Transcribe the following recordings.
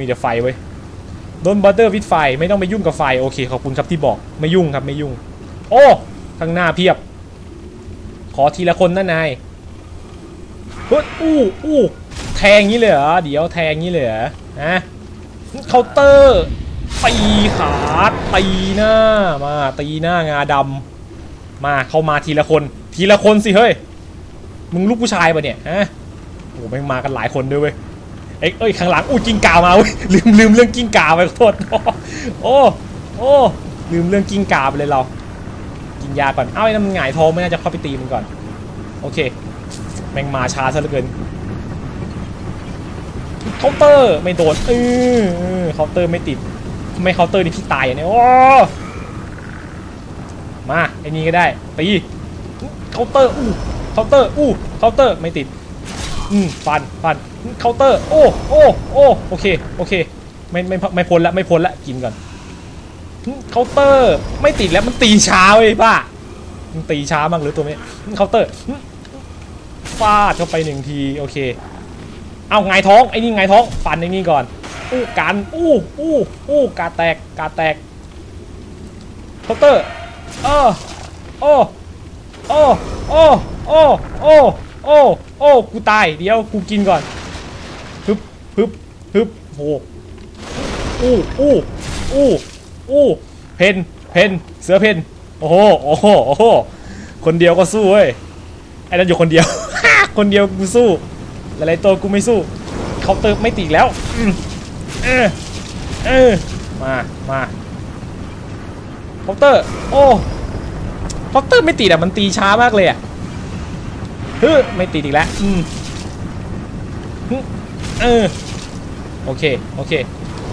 มีแต่ไฟเว้โดนบัตเตอร์วิดไฟไม่ต้องไปยุ่งกับไฟโอเคขอบคุณครับที่บอกไม่ยุ่งครับไม่ยุ่ง โอ้ข้างหน้าเพียบ ขอทีละคนนะนายเฮ้ยอู้อู้แทงงี้เลยเหรอเดี๋ยวแทงงี้เลยเหรอฮะเคาน์เตอร์ตีขาตีหน้ามาตีหน้างาดำมาเข้ามาทีละคน ทีละคนสิเฮ้ยมึงลูกผู้ชายปะเนี่ยฮะโอ้แม่งมากันหลายคนด้วยเว้ย เอ้ยเอ้ยข้างหลังอู้กิ้งก่ามาลืมลืมเรื่องกิ้งกาไปขอโทษโอ้โอ้ลืมเรื่องกิ้งกาไปเลยเรา กินยาก่อนเอ้าไอ้นั่นมันหงายท้องไม่น่าจะเข้าไปตีมันก่อน โอเค แม่งมาช้าซะเหลือเกินเคาน์เตอร์ไม่โดนเออเออเคาน์เตอร์ไม่ติดไม่เคาน์เตอร์นี่พี่ตายอะเนี่ยโอ้มาไอ้นี่ก็ได้ตีเคาน์เตอร์อู้เคาน์เตอร์อู้เคาน์เตอร์ไม่ติด อืมฟันฟันเคาน์เตอร์ โอ้โอ้โอ้โอเคโอเค ไม่ไม่ไม่พ้นละไม่พ้นละกินก่อนเคาน์เตอร์ ไม่ติดแล้วมันตีช้าเว้ยป้ามันตีช้ามากหรือตัวนี้เคาน์เตอร์ฟาดเข้าไปหนึ่งทีโอเค เอาไงท้องไอ้นี่ไงท้องฟันไอ้นี่ก่อน อู้กันอู้อู้อู้กาแตกกาแตกเคาน์เตอร์เออโอ้โอ้โอ้โอ้โอ้ โอ้โอ้กูตายเดี๋ยวกูกินก่อนฮึบฮึบฮึบโหอู้อู้อู้อู้เพนเพนเสือเพนโอ้โหโอ้โหโอ้โหคนเดียวก็สู้เว้ยไอ้นั่นอยู่คนเดียว คนเดียวกูสู้หลายๆตัวกูไม่สู้เคาน์เตอร์ไม่ติแล้วมเออเออมามาเคาน์เตอร์โอ้เคาน์เตอร์ไม่ติดอะมันตีช้ามากเลยอะ ฮ้ยไม่ติดอีกแล้วอืมเออโอเคโอเค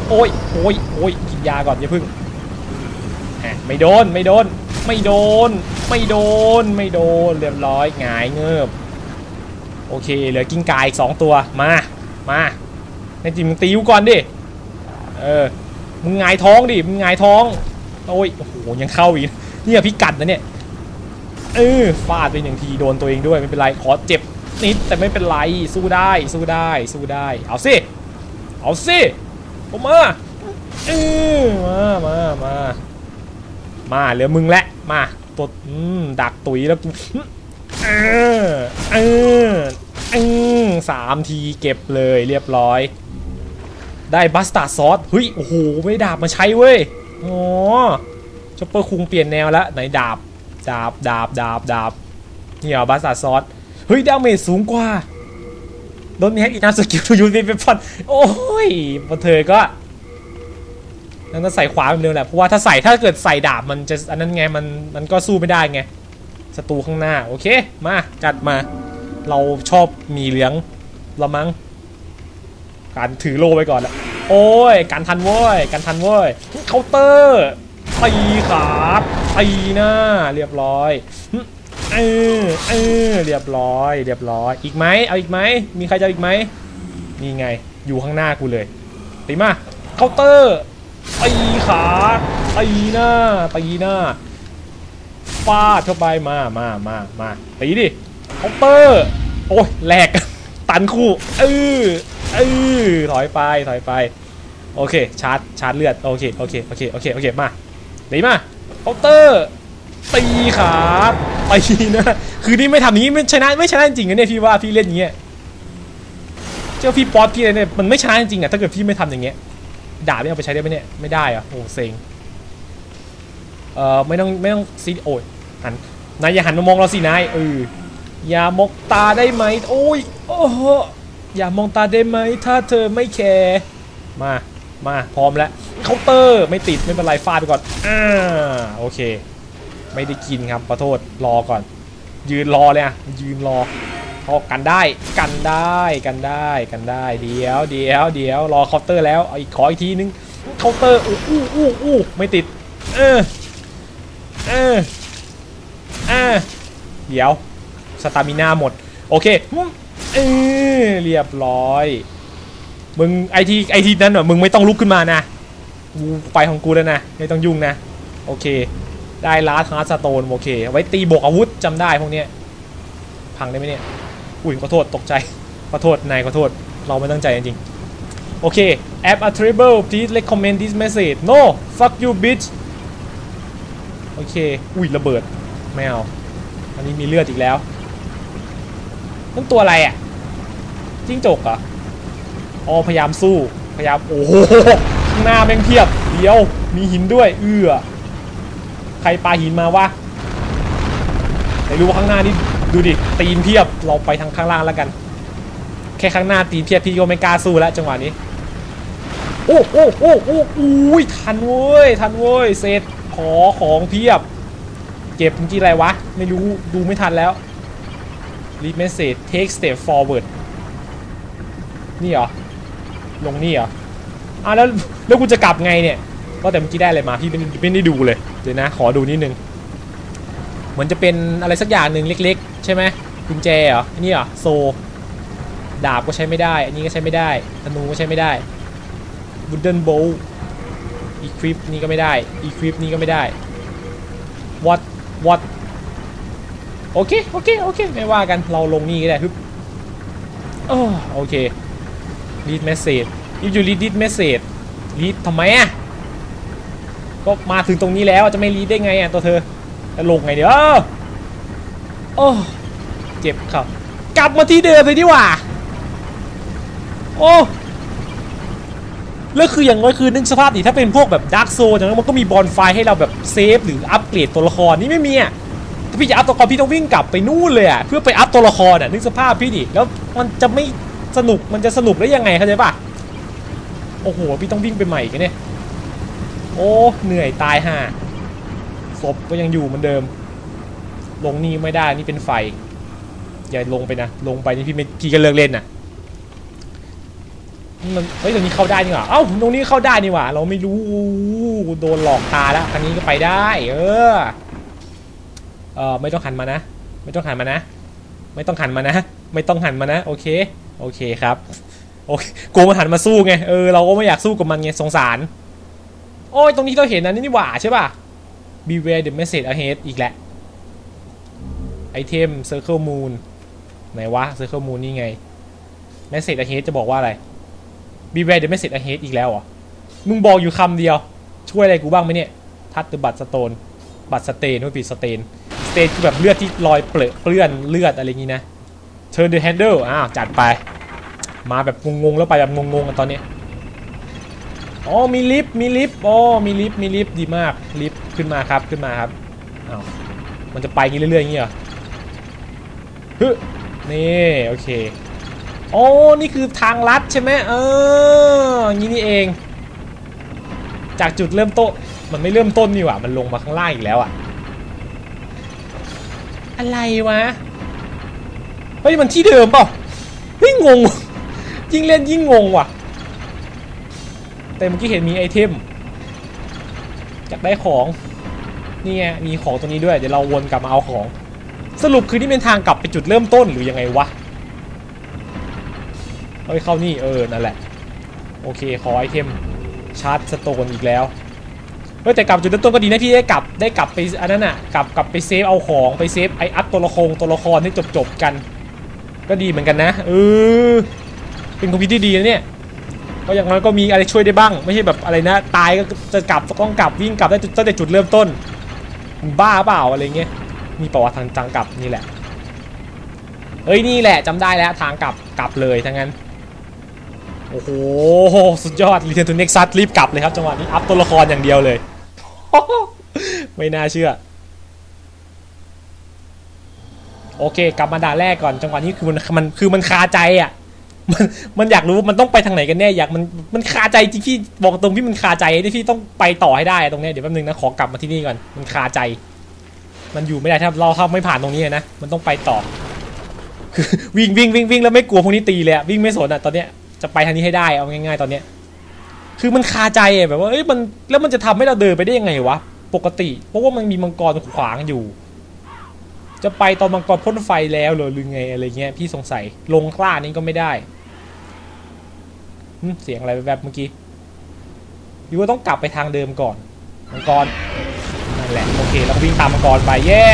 โอ้ยโอ้ยโอ้ยกินยาก่อนอย่าพึ่งแหมไม่โดนไม่โดน ไม่โดน ไม่โดน ไม่โดนเรียบร้อยหงายเงือบโอเคเหลือกิ้งกายอีกสองตัวมามาในจิมึงตีกูก่อนดิเออมึงหงายท้องดิมึงหงายท้องโอ้ยโอ้โหยังเข้าอีกเนี่ยพิกัดนะเนี่ย เออฟาดไปหนึ่งทีโดนตัวเองด้วยไม่เป็นไรขอเจ็บนิดแต่ไม่เป็นไรสู้ได้สู้ได้สู้ได้เอาสิเอาสิผมมาเออมามามามาเหลือมึงแหละมาตัวอืมดักตุ๋ยแล้วกูเออเออเออสามทีเก็บเลยเรียบร้อย ได้บัสตาร์ซอสเฮ้ยโอ้โหไม่ดาบมาใช้เว้ยอ๋อชอปเปอร์คุงเปลี่ยนแนวแล้วไหนดาบ ดาบดาบดาบดาบนี่เหรอบัสาซอสเฮ้ยดาเมจสูงกว่าโดนมีให้อีกนะสกิลทูยูเป็นฟอนโอ้ยพอเธอก็นั่นก็ใส่ขวาเป็นเดิมแหละเพราะว่าถ้าใส่ถ้าเกิดใส่ดาบมันจะอันนั้นไงมันมันก็สู้ไม่ได้ไงศัตรูข้างหน้าโอเคมาจัดมา เราชอบมีเหลืองละมั้งการถือโลไว้ก่อนละโอ้ยการทันเว้ยการทันเว้ยเคาน์เตอร์ ตีขาตีหน้า เรียบร้อยเออเออเรียบร้อย เรียบร้อย อีกไหมเอาอีกไหมมีใครจะเออีกไหมนี่ไง อยู่ข้างหน้ากูเลยตีมาเคาน์เตอร์ตีขาตีหน้าตีหน้าฟาดเข้าไปมามามามาตีดิเคาน์เตอร์ โอ้ยแหลกตันคู่เออเออถอยไปถอยไป โอเค ชาร์จชาร์จเลือด โอเค โอเค โอเค โอเค โอเค มา ตีมาเคาน์เตอร์ตีขาตีนะคือนี่ไม่ทำนี้ไม่ชนะไม่ชนะจริงนะเนี่ยพี่ว่าพี่เล่นอย่างเงี้ยเจ้าพี่ป๊อตพี่อะไรเนี่ยมันไม่ชนะจริงๆอะถ้าเกิดพี่ไม่ทำอย่างเงี้ยดาบไม่เอาไปใช้ได้ไหมเนี่ยไม่ได้อะโอ้เซ็งเอ่อไม่ต้องไม่ต้องซีโอ้ยหันนายอย่าหันมามองเราสินายเอออย่ามองตาได้ไหมโอ้ยโอ้โหอย่ามองตาได้ไหมถ้าเธอไม่แคร์มา มาพร้อมแล้วเคาน์เตอร์ไม่ติดไม่เป็นไรฟาดไปก่อนอ่าโอเค ไม่ได้กินครับขอโทษรอก่อน ยืนรอเลยอะยืนรอพอกันได้กันได้กันได้กันได้เดี๋ยวเดี๋ยวเดี๋ยวรอเคาน์เตอร์แล้วเอาอีกขออีกทีนึงเคาน์เตอร์อู้อู้อู้อู้ไม่ติดเออเออเออเดี๋ยวสตามิน่าหมด โอเคเออเรียบร้อย มึงไอทีไอทีนั้นเหรอมึงไม่ต้องลุกขึ้นมานะกูไปของกูแล้วนะไม่ต้องยุ่งนะ โอเค ได้ลาร์ทฮาร์สโตนโอเคไว้ตีบวกอาวุธจำได้พวกเนี้ยพังได้ไหมเนี่ยอุ้ยขอโทษตกใจขอโทษนายขอโทษเราไม่ตั้งใจจริงๆโอเค app a trouble please recommend this message no fuck you bitch โอเค อุ้ยระเบิดไม่เอาอันนี้มีเลือดอีกแล้วนั่นตัวอะไรอะจิ้งจกเหรอ อ๋อพยายามสู้พยายามโอ้โหข้างหน้าแม่งเพียบเดียวมีหินด้วย เอื้อใครปาหินมาวะไม่รู้ว่าข้างหน้านี่ดูดิตีนเพียบเราไปทางข้างล่างแล้วกัน แค่ข้างหน้าตีนเพียบพี่ก็ไม่กล้าสู้แล้วจังหวะนี้โอ้โอ้โอ้โอ้อุ้ยทันเว้ยทันเว้ยเสร็จขอของเพียบ เก็บจริงๆอะไรวะ ไม่รู้ดูไม่ทันแล้ว read message take step forward นี่เหรอ ลงนี่เหรออะแล้วแล้วกูจะกลับไงเนี่ย ก็แต่เมื่อกี้ได้อะไรมาพี่ไม่ไม่ได้ดูเลยเดี๋ยวนะ ขอดูนิดนึง เหมือนจะเป็นอะไรสักอย่างหนึ่งเล็ก ๆ ใช่ไหมกุญแจเหรออันนี่เหรอโซ ดาบก็ใช้ไม่ได้ อันนี้ก็ใช้ไม่ได้ธนูก็ใช้ไม่ได้ wooden bow equip นี่ก็ไม่ได้ equip นี่ก็ไม่ได้ what what โอเค โอเค โอเค ไม่ว่ากัน เราลงนี่ก็ได้ฮึบโอ้ โอเค read message if you read this message read ทำไมอะก็มาถึงตรงนี้แล้วจะไม่ read ได้ไงอะตัวเธอจะลงไงเดี๋ยวโอ้เจ็บครับ กลับมาที่เดิมเลยดีกว่าโอ้แล้วคืออย่างน้อยคือนึกสภาพดิถ้าเป็นพวกแบบดาร์กโซนอย่างนั้นมันก็มีบอลไฟให้เราแบบเซฟหรืออัปเกรดตัวละครนี่ไม่มีอะถ้าพี่จะอัพตัวละครพี่ต้องวิ่งกลับไปนู่นเลยอะเพื่อไปอัพตัวละครอะนึกสภาพพี่ดิแล้วมันจะไม่ สนุกมันจะสนุกได้ยังไงเข้าใจปะโอ้โหพี่ต้องวิ่งไปใหม่กันเนี่ยโอ้เหนื่อยตายห่าศพก็ยังอยู่เหมือนเดิม ลงนี่ไม่ได้นี่เป็นไฟอย่าลงไปนะลงไปนี่พี่ไม่พี่ก็เลิกเล่นน่ะมันเฮ้ยตรงนี้เข้าได้นี่หว่าเอ้าตรงนี้เข้าได้นี่หว่าเราไม่รู้โดนหลอกตาแล้วคันนี้ก็ไปได้ เออเออไม่ต้องหันมานะ ไม่ต้องหันมานะ ไม่ต้องหันมานะ ไม่ต้องหันมานะ โอเค โอเคครับโอเคกูมาหันมาสู้ไงเออเราก็ไม่อยากสู้กับมันไงสงสาร โอ้ยตรงนี้เราเห็นอันนี้นี่หว่าใช่ป่ะ beware the message ahead อีกแหละไอเทม circle moon ไหนวะ circle moon นี่ไง message ahead จะบอกว่าอะไร beware the message ahead อีกแล้วเหรอมึงบอกอยู่คำเดียว ช่วยอะไรกูบ้างไหมเนี่ย ทัดหรือบัตรสโตน บัตรสเตนไม่ผิดสเตนสเตนคือแบบเลือดที่ลอยเปลือเปื้อนเลือดอะไรอย่างงี้นะ turn the handle อ้าวจัดไป มาแบบงงๆแล้วไปแบบงงๆกันตอนนี้อ๋อมีลิฟต์มีลิฟต์อ๋อมีลิฟต์มีลิฟต์ดีมากลิฟต์ขึ้นมาครับขึ้นมาครับอ้าวมันจะไปงี้เรื่อยๆอย่างงี้เหรอฮึนี่โอเคโอ๋อนี่คือทางลัดใช่ไหมเอองนี้นี่เอง จากจุดเริ่มต้นมันไม่เริ่มต้นนี่หว่ามันลงมาข้างล่างอีกแล้วอะอะไรวะ เฮ้ยมันที่เดิมเปล่าเฮ้ยงง ยิ่งเล่นยิ่งงงว่ะ แต่เมื่อกี้เห็นมีไอเทมอยากได้ของนี่ไงมีของตัวนี้ด้วยเดี๋ยวเราวนกลับมาเอาของ สรุปคือนี่เป็นทางกลับไปจุดเริ่มต้นหรือยังไงวะเฮ้ยเข้านี่เออนั่นแหละ โอเคขอไอเทมชาร์จสโตนอีกแล้วเฮ้ยแต่กลับจุดเริ่มต้นก็ดีนะพี่ได้กลับได้กลับไปอันนั้นอะกลับกลับไปเซฟเอาของไปเซฟไออัพตัวละครตัวละครให้จบจบกัน ก็ดีเหมือนกันนะเออเป็นความคิดที่ดีนะเนี่ยก็อย่างน้อยก็มีอะไรช่วยได้บ้าง ไม่ใช่แบบอะไรนะตายก็จะกลับต้องกลับวิ่งกลับได้ตั้งแต่จุดเริ่มต้นบ้าเปล่าอะไรเงี้ยมีประวัติทางทางกลับนี่แหละเอ้ยนี่แหละจำได้แล้วทางกลับกลับเลยทั้งนั้นโอ้โหสุดยอดรีเทนทูเน็กซัสรีบกลับเลยครับจังหวะนี้อัพตัวละครอย่างเดียวเลย ไม่น่าเชื่อ โอเค กลับมาด่าแรกก่อนจังหวะนี้คือมันมันคือมันคาใจอะมันมันอยากรู้มันต้องไปทางไหนกันแน่อยากมันมันคาใจจริงพี่บอกตรงพี่มันคาใจที่พี่ต้องไปต่อให้ได้ตรงนี้เดี๋ยวแป๊บนึงนะขอกลับมาที่นี่ก่อนมันคาใจ มันอยู่ไม่ได้ถ้าเราถ้าไม่ผ่านตรงนี้นะมันต้องไปต่อคือวิ่งวิ่งวิ่งวิ่งแล้วไม่กลัวพวกนี้ตีเลยวิ่งไม่สนอะตอนเนี้ยจะไปทางนี้ให้ได้เอาง่าย ๆ ตอนเนี้ยคือมันคาใจแบบว่าเอ้ยมันแล้วมันจะทำให้เราเดินไปได้ยังไงวะปกติ เพราะว่ามันมีมังกรขวางอยู่ จะไปตอนมังกรพ่นไฟแล้วเหรอหรือไงอะไรเงี้ยพี่สงสัยลงกล้านี้ก็ไม่ได้เสียงอะไรแบบเมื่อกี้หรือว่าต้องกลับไปทางเดิมก่อนมังกรนั่นแหละโอเคเราวิ่งตามมังกรไปเย้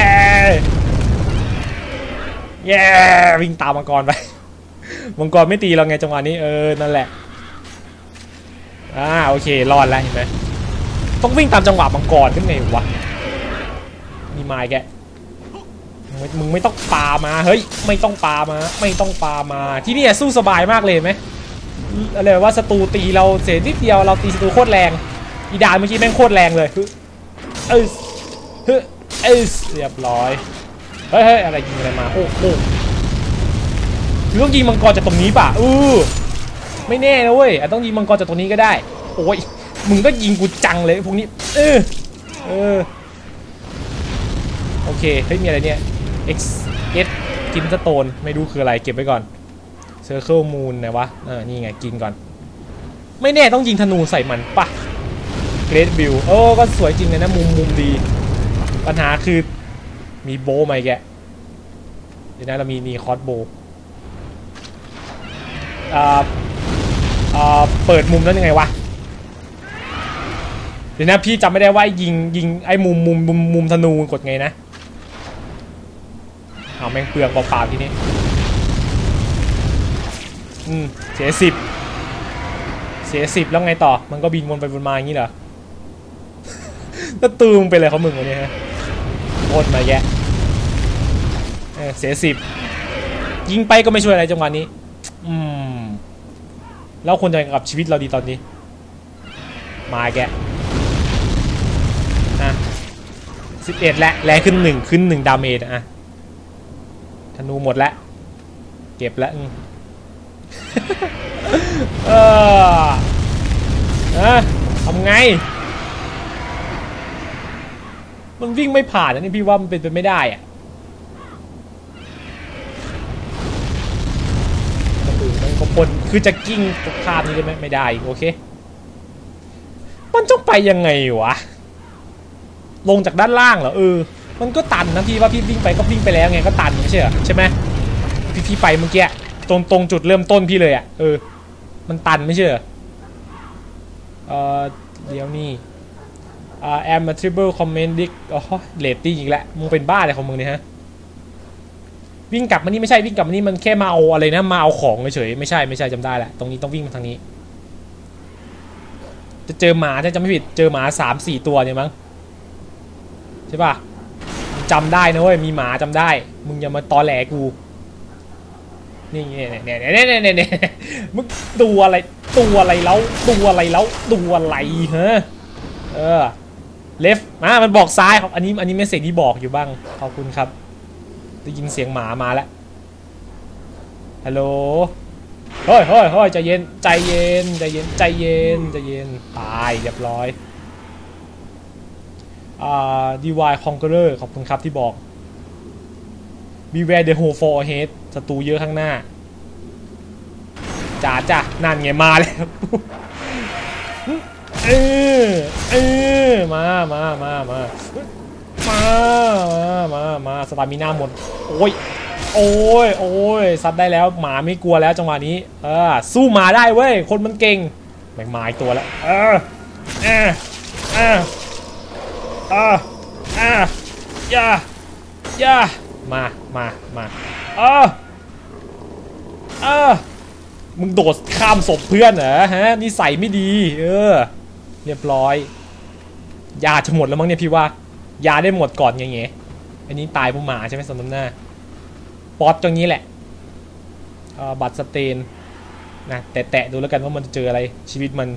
เย้วิ่งตามมังกรไปมังกรไม่ตีเราไงจังหวะนี้เออนั่นแหละอ่าโอเครอดแล้วเห็นไหมต้องวิ่งตามจังหวะมังกรขึ้นไงวะมีไม้แก มึงไม่มึงไม่ต้องปามาเฮ้ยไม่ต้องปามาไม่ต้องปามาที่นี่สู้สบายมากเลยไหมอะไรว่าศัตรูตีเราเสียนิดเดียวเราตีศัตรูโคตรแรงอีดานเมื่อกี้แม่งโคตรแรงเลยฮึเออฮึเออเรียบร้อยเฮ้ยอะไรยิงอะไรมาโอ้โหคือต้องยิงมังกรจากตรงนี้ป่ะอือไม่แน่นะเว้ยอาจต้องยิงมังกรจากตรงนี้ก็ได้ โอ้ยมึงก็ยิงกูจังเลยพวกนี้เออเออโอเคเฮ้ยมีอะไรเนี่ย X S กินสโตนไม่รู้คืออะไรเก็บไว้ก่อน Circle Moon นะวะเออนี่ไงกินก่อน ไม่แน่ต้องยิงธนูใส่มันปะเกรดวิวโอ้ก็สวยจริงเลยนะมุมมุมดี ปัญหาคือมีโบว์ไหมแกเดี๋ยวนะเรามีนีคอสโบว์อ่าอ่าเปิดมุมนั้นยังไงวะเดี๋ยวนะพี่จำไม่ได้ว่ายิงยิงไอ้มุมมุมมุมมุมธนูกดไงนะ แม่งเปลืองเปล่าๆทีนี้อืมเสียสิบเสียสิบแล้วไงต่อ มันก็บินวนไปวนมาอย่างนี้เหรอแล้วตูมไปเลยเขามึงวะเนี่ยฮะโคตรมาแยะเสียสิบยิงไปก็ไม่ช่วยอะไรจังหวะนี้ อืมแล้วควรจะยังไงกับชีวิตเราดีตอนนี้ มาแกะอะสิบเอ็ดและแรงขึ้นหนึ่งขึ้นหนึ่งดาเมจอะ นูหมดแล้ว เก็บแล้วอืมเออเอะทำไง มันวิ่งไม่ผ่านนะนี่พี่ว่ามันเป็นไปไม่ได้อะคนอื่นมันก็ปนคือจะกิ้งข้ามนี้ได้ไหมไม่ได้โอเค มันต้องไปยังไงวะ ลงจากด้านล่างเหรอเออ มันก็ตันนะพี่ว่าพี่วิ่งไปก็วิ่งไปแล้วไงก็ตันไม่ใช่เหรอใช่ไหมพี่พี่ไปเมื่อกี้ตรงตรงจุดเริ่มต้นพี่เลยอะเออ มันตันไม่ใช่เหรอเออเดี๋ยวนี่อ่าแอมมาทริเบิลคอมเมนต์ดิกอ๋อเลตติ้งอีกแล้วมึงเป็นบ้าอะไรของมึงเนี่ยฮะวิ่งกลับมานี่ไม่ใช่วิ่งกลับมานี่มันแค่มาเอาอะไรนะมาเอาของเฉยๆไม่ใช่ไม่ใช่จำได้แหละตรงนี้ต้องวิ่งมาทางนี้ จะเจอหมาถ้าจำไม่ผิดเจอหมาสามสี่ตัวเนี่ยมั้งใช่ป่ะ จำได้นะเว้ยมีหมาจำได้ มึงอย่ามาตอแหลกูนี่เนี่ยเนี่ยเนี่ยเนี่ยเนี่ยมึงตัวอะไรตัวอะไรแล้วตัวอะไรแล้วตัวอะไรฮะเออเลฟมามันบอกซ้ายครับอันนี้อันนี้เมสเซจที่บอกอยู่บ้างขอบคุณครับได้ยินเสียงหมามาแล้วฮัลโหลเฮ้ยเฮ้ยเฮ้ยใจเย็นใจเย็นใจเย็นใจเย็นใจเย็นตายเรียบร้อย อ่า DY Conqueror ขอบคุณครับที่บอก Beware the hole for ahead ศัตรูเยอะข้างหน้าจ้าจ้ะนั่นไงมาแล้วเออเออมามามามามามามามาสตามิน่าหมดโอ้ยโอ้ยโอ้ยซัดได้แล้วหมาไม่กลัวแล้วจังหวะนี้เออสู้หมาได้เว้ยคนมันเก่งแม่งมาอีกตัวแล้วเออเออเออ เออเออย่าย่ามามามาเออเออมึงโดดข้ามศพเพื่อนเหรอฮะนิสัยไม่ดี เออ เรียบร้อยยาจะหมดแล้วมั้งเนี่ยพี่ว่ายาได้หมดก่อนไงเงี้ยอันนี้ตายเพราะหมาใช่ไหมสมน้ำหน้าป๊อตตรงนี้แหละเออบัตรสเตนนะแตะๆดูแล้วกันว่ามันจะเจออะไรชีวิตมัน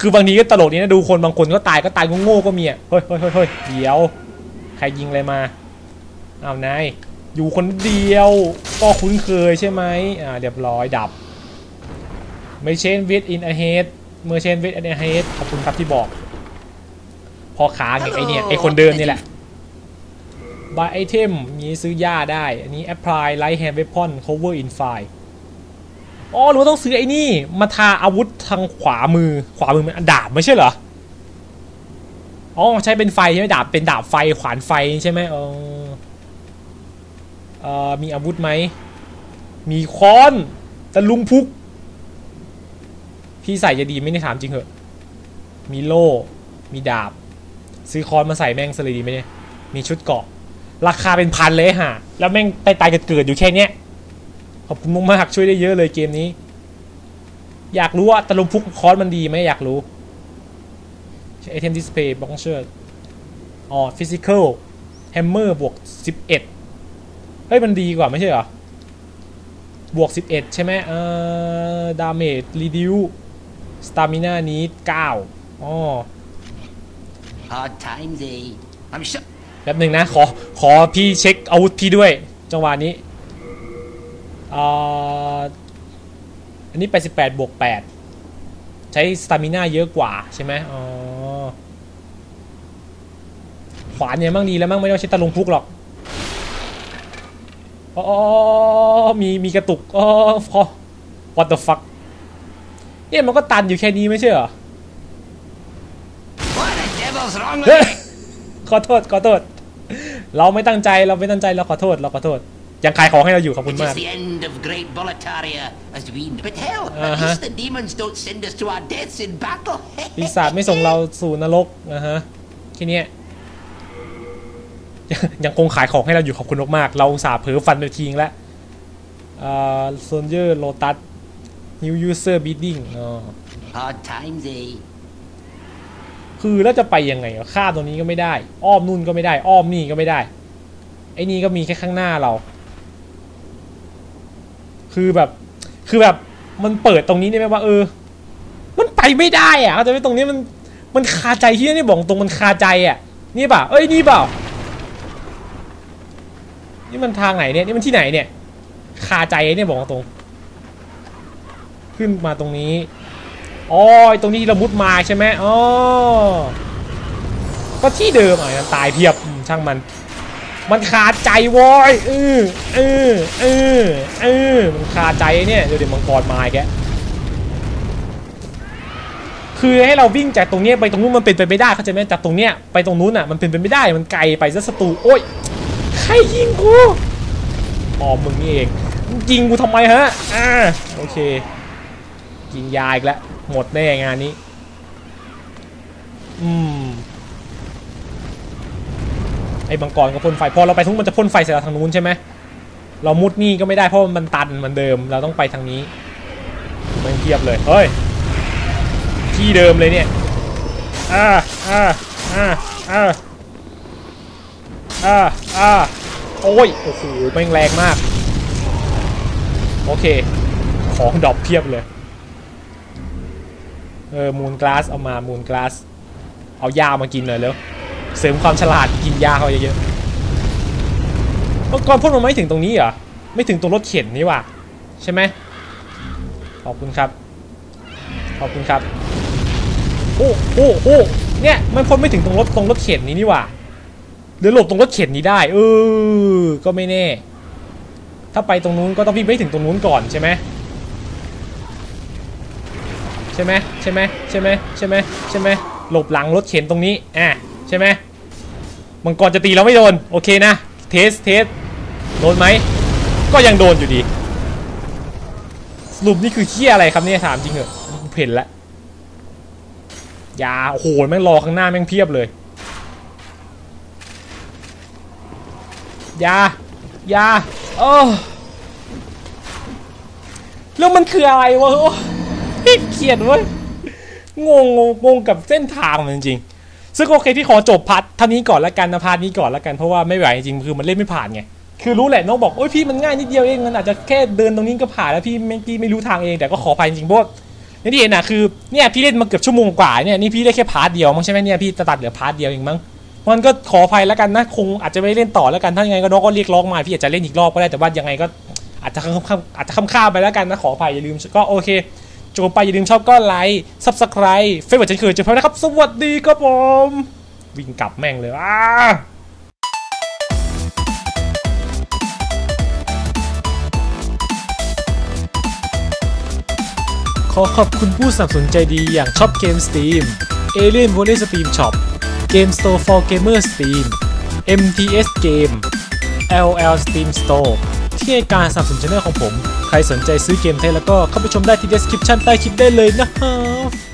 คือบางทีก็ตลกนี้นะดูคนบางคนก็ตายก็ตายโง่ๆก็มีอะเฮ้ยเฮ้ยเฮ้ยเฮ้ยเดี๋ยว ใครยิงอะไรมาเอานายอยู่คนเดียวก็คุ้นเคยใช่ไหมอ่าเรียบร้อยดับ ไม่เชนวิดอินอเฮดเมื่อเชนวิดอินอเฮดขอบคุณครับที่บอก พอขาไงไอเนี่ยไอคนเดิมนี่แหละ buy item มีซื้อยาได้ อันนี้ apply light hand weapon cover in fire อ๋อ หรือว่าต้องซื้อไอ้นี่ มาทาอาวุธทางขวามือ ขวามือมันดาบไม่ใช่เหรอ อ๋อใช้เป็นไฟใช่ไหมดาบเป็นดาบไฟขวานไฟใช่ไหมเออเอ่อมีอาวุธไหม มีค้อนตะลุงพุก พี่ใส่จะดีไม่ได้ถามจริงเหอะ มีโล่ มีดาบ ซื้อค้อนมาใส่แม่งซะเลยดีไหมเนี่ย มีชุดเกราะ ราคาเป็นพันเลยฮะ แล้วแม่งตายตายๆเกิดๆอยู่แค่เนี้ย ขอบคุณมากๆช่วยได้เยอะเลยเกมนี้ อยากรู้ว่าตะลุมพุกคอร์สมันดีไหมอยากรู้ไอเทมดิสเพย์บล็อกเชอร์อ๋อฟิสิกอลแฮมเมอร์บวก 11 เฮ้ย มันดีกว่าไม่ใช่เหรอ บวก 11 ใช่ไหมเอ่อดาเมจรีดิวสตามิน่านี้ 9อ๋อ Hard times, eh? I'm sure. แป๊บหนึ่งนะ ขอ ขอพี่เช็คอาวุธพี่ด้วย จังหวะนี้ อันนี้ 88 บวก 8 ใช้สตามิน่าเยอะกว่าใช่ไหมอ๋อ ขวานเนี่ยมั่งดีแล้วมั่งไม่ต้องใช้ตะลุงพุกหรอกอ๋อมีมีกระตุกอ๋อพอ what the fuck เนี่ยมันก็ตันอยู่แค่นี้ไม่ใช่เหรอ What the devil's wrong with ขอโทษ ขอโทษ เราไม่ตั้งใจเราไม่ตั้งใจเราขอโทษ เราขอโทษ ยังขายของให้เราอยู่ขอบคุณ It มาก is the end of great Boletaria as we But hell, Uh-huh. at least the demons don't send us to our deaths in battle. ปีศาจไม่ส่งเราสู่นรกนะฮะแค่เนี้ยยังยังคงขายของให้เราอยู่ขอบคุณมากๆเราอุตส่าห์เผลอฟันไปทิ้งแล้วอ่าโซนเยอร์โลตัสฮิวยูเซอร์บีดิ้งอ๋อ Hard times, eh? คือแล้วจะไปยังไงวะข้ามตรงนี้ก็ไม่ได้ อ้อมนู่นก็ไม่ได้ อ้อมนี่ก็ไม่ได้ ไอ้นี่ก็มีแค่ข้างหน้าเรา คือแบบ คือแบบมันเปิดตรงนี้ได้ไหมว่า เออ มันไปไม่ได้อะเข้าใจไหมตรงนี้มันมันคาใจที่นี่บอกตรงมันคาใจอะ นี่เปล่าเอ้ยนี่เปล่านี่มันทางไหนเนี่ยนี่มันที่ไหนเนี่ย คาใจเนี่ยบอกตรง ขึ้นมาตรงนี้อ๋อตรงนี้ที่เรามุดมาใช่ไหมอ๋อก็ที่เดิมอะตายเพียบช่างมัน มันคาดใจโว้ยเออเออเออเออมันคาดใจเนี่ยเดี๋ยวเดี๋ยวมังกรมาอีกแกคือให้เราวิ่งจากตรงเนี้ยไปตรงนู้นมันเป็นไปไม่ได้เข้าใจไหมจากตรงเนี้ยไปตรงนู้นอะมันเป็นไปไม่ได้มันไกลไปซะศัตรูโอ้ยใครยิงกูอ๋อมึงนี่เองมึงยิงกูทำไมฮะอ่าโอเคยิงยาอีกแล้วหมดแน่งานนี้อืม ไอ้บังกรก็พ่นไฟ พอเราไปทุกมันจะพ่นไฟใส่เราทางนู้นใช่ไหมเรามุดนี่ก็ไม่ได้เพราะมันตันเหมือนเดิม เราต้องไปทางนี้มันเทียบเลยเฮ้ยที่เดิมเลยเนี่ยอ่าอ่าอ่าอ่าอ่าอ่าโอ้ยโอ้โหแม่งแรงมาก โอเค ของดรอปเพียบเลยเออมูนกลาสเอามามูนกลาสเอายามากินเลยแล้ว เสริมความฉลาดกินยาเขาเยอะๆเมื่อก่อนพ่นมันไม่ถึงตรงนี้เหรอ ไม่ถึงตรงรถเข็นนี่ว่ะใช่ไหมขอบคุณครับ ขอบคุณครับ โอ้โอ้โอ้เนี่ยมันพ่นไม่ถึงตรงรถตรงรถเข็นนี้นี่ว่ะหรือหลบตรงรถเข็นนี้ได้ เออ ก็ไม่แน่ ถ้าไปตรงนู้นก็ต้องวิ่งไปถึงตรงนู้นก่อนใช่ไหมใช่ไหมใช่ไหมใช่ไหมใช่ไหมใช่ไหมหลบหลังรถเข็นตรงนี้อะใช่ไหม มังกรจะตีเราไม่โดน โอเคนะ เทสเทสโดนไหม ก็ยังโดนอยู่ดี สรุปนี่คือเคี้ยอะไรครับเนี่ยถามจริงเหรอเห็นล้วยาโอ้โหแม่งรอข้างหน้าแม่งเพียบเลย ยายาเออแล้วมันคืออะไรวะโอ้พี่เขียนเว้ยงงงงกับเส้นทางมันจริง ซึ่งโอเคพี่ขอจบพาร์ทท่านี้ก่อนละกันนะพาร์ทนี้ก่อนละกันเพราะว่าไม่ไหวจริงๆคือมันเล่นไม่ผ่านไงคือรู้แหละน้องบอกโอ้ยพี่มันง่ายนิดเดียวเองมันอาจจะแค่เดินตรงนี้ก็ผ่านแล้วพี่ไม่พี่ไม่รู้ทางเองแต่ก็ขออภัยจริงๆเพราะว่าอย่างที่เห็นนะคือเนี่ยพี่เล่นมาเกือบชั่วโมงกว่าเนี่ยนี่พี่ได้แค่พาร์ทเดียวมั้งใช่ไหมเนี่ยพี่จะตัดเหลือพาร์ทเดียวเองมั้งมันก็ขออภัยแล้วกันนะคงอาจจะไม่เล่นต่อแล้วกันถ้ายังไงก็น้องก็เรียกร้องมาพี่อาจจะเล่นอีกรอบก็ได้แต่ว่ายังไงก็อาจจะข้ามๆอาจจะข้ามๆไปแล้วกันนะขออภัยอย่าลืมก็โอเค จบไปอย่าลืมชอบก็ไลค์ subscribe เฟซบุ๊กเช่นเคยเจอกันะครับ สวัสดีครับผม วิ่งกลับแม่งเลยอ้าขอขอบคุณผู้สนับสนุนใจดีอย่างช็อปเกมสต e ีม Alien Volley Steam Shop Game Store for Gamer Steam MTS Game LL Steam Store ที่ให้การสนับสนุนช่องของผม ใครสนใจซื้อเกมไทยแล้วก็เข้าไปชมได้ที่ description ใต้คลิปได้เลยนะครับ